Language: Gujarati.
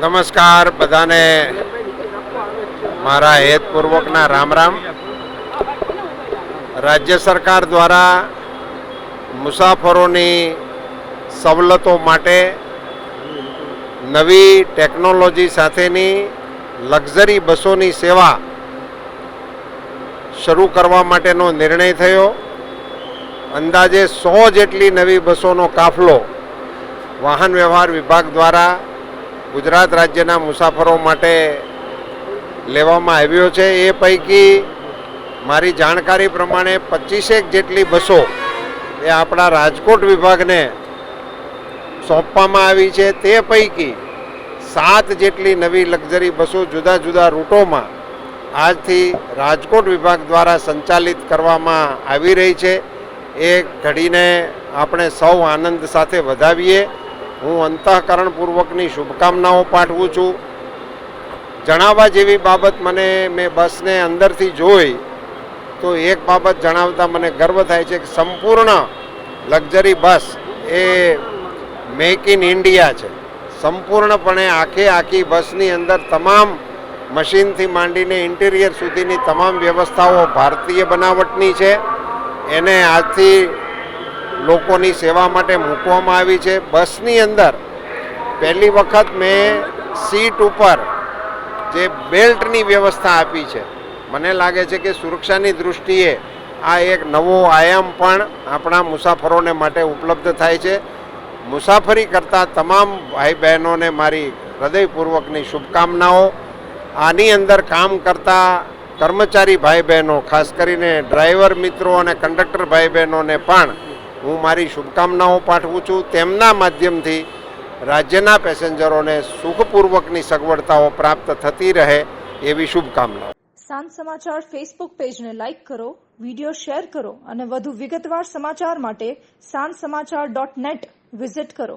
નમસ્કાર, બધાને મારા હેતપૂર્વકના રામ રામ. રાજ્ય સરકાર દ્વારા મુસાફરોની સવલતો માટે નવી ટેકનોલોજી સાથેની લક્ઝરી બસોની સેવા શરૂ કરવા માટેનો નિર્ણય થયો. અંદાજે સો જેટલી નવી બસોનો કાફલો વાહન વ્યવહાર વિભાગ દ્વારા ગુજરાત રાજ્યના મુસાફરો માટે લેવામાં આવ્યો છે. એ પૈકી મારી જાણકારી પ્રમાણે પચીસેક જેટલી બસો એ આપણા રાજકોટ વિભાગને સોંપવામાં આવી છે. તે પૈકી સાત જેટલી નવી લક્ઝરી બસો જુદા જુદા રૂટોમાં આજથી રાજકોટ વિભાગ દ્વારા સંચાલિત કરવામાં આવી રહી છે. એ ઘડીને આપણે સૌ આનંદ સાથે વધાવીએ. હું અંતઃકરણપૂર્વકની શુભકામનાઓ પાઠવું છું. જણાવવા જેવી બાબત મને મેં બસને અંદરથી જોઈ, તો એક બાબત જણાવતા મને ગર્વ થાય છે કે સંપૂર્ણ લક્ઝરી બસ એ મેક ઇન ઇન્ડિયા છે. સંપૂર્ણપણે આખે આખી બસની અંદર તમામ મશીનથી માંડીને ઇન્ટિરિયર સુધીની તમામ વ્યવસ્થાઓ ભારતીય બનાવટની છે. એને આજથી લોકોની સેવા માટે મૂકવામાં આવી છે. બસની અંદર પહેલી વખત મેં સીટ ઉપર જે બેલ્ટની વ્યવસ્થા આપી છે, મને લાગે છે કે સુરક્ષાની દૃષ્ટિએ આ એક નવો આયામ પણ આપણા મુસાફરોને માટે ઉપલબ્ધ થાય છે. મુસાફરી કરતા તમામ ભાઈ બહેનોને મારી હૃદયપૂર્વકની શુભકામનાઓ. આની અંદર કામ કરતા કર્મચારી ભાઈ બહેનો ખાસ કરીને ડ્રાઈવર મિત્રો અને કંડક્ટર ભાઈ બહેનોને પણ હું મારી શુભકામનાઓ પાઠવું છું. તેમના માધ્યમથી રાજ્યના પેસેન્જરોને સુખપૂર્વકની સગવડતાઓ પ્રાપ્ત થતી રહે એવી શુભકામનાઓ. સાંજ સમાચાર ફેસબુક પેજને લાઇક કરો વિડિયો શેર કરો અને વધુ વિગતવાર સમાચાર માટે સાંજ સમાચાર ડોટ નેટ વિઝિટ કરો.